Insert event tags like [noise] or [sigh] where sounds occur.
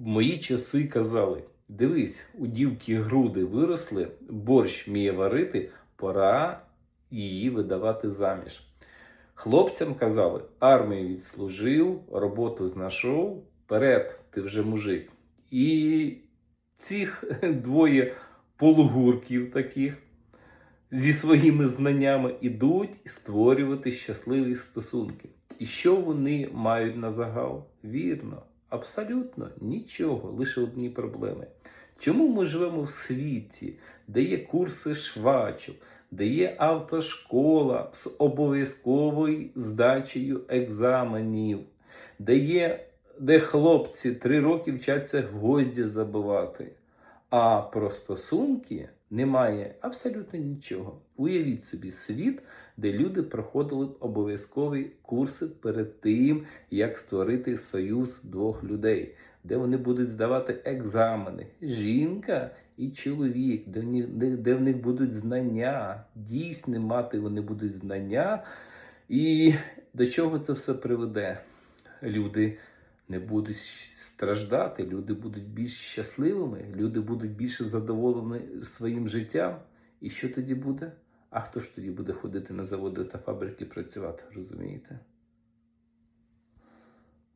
мої часи казали: дивись, у дівки груди виросли, борщ вміє варити, пора її видавати заміж. Хлопцям казали, армію відслужив, роботу знайшов, вперед, ти вже мужик. І цих [laughs] двоє полугурків таких зі своїми знаннями ідуть створювати щасливі стосунки. І що вони мають на загал? Вірно, абсолютно нічого, лише одні проблеми. Чому ми живемо в світі, де є курси швачок, де є автошкола з обов'язковою здачею екзаменів, де є де хлопці три роки вчаться гвозді забивати, а про стосунки немає абсолютно нічого. Уявіть собі світ, де люди проходили б обов'язкові курси перед тим, як створити союз двох людей, де вони будуть здавати екзамени. Жінка і чоловік, де в них, де, в них будуть знання, дійсно мати вони будуть знання. І до чого це все приведе? Люди не будуть страждати, люди будуть більш щасливими, люди будуть більше задоволені своїм життям. І що тоді буде? А хто ж тоді буде ходити на заводи та фабрики працювати, розумієте?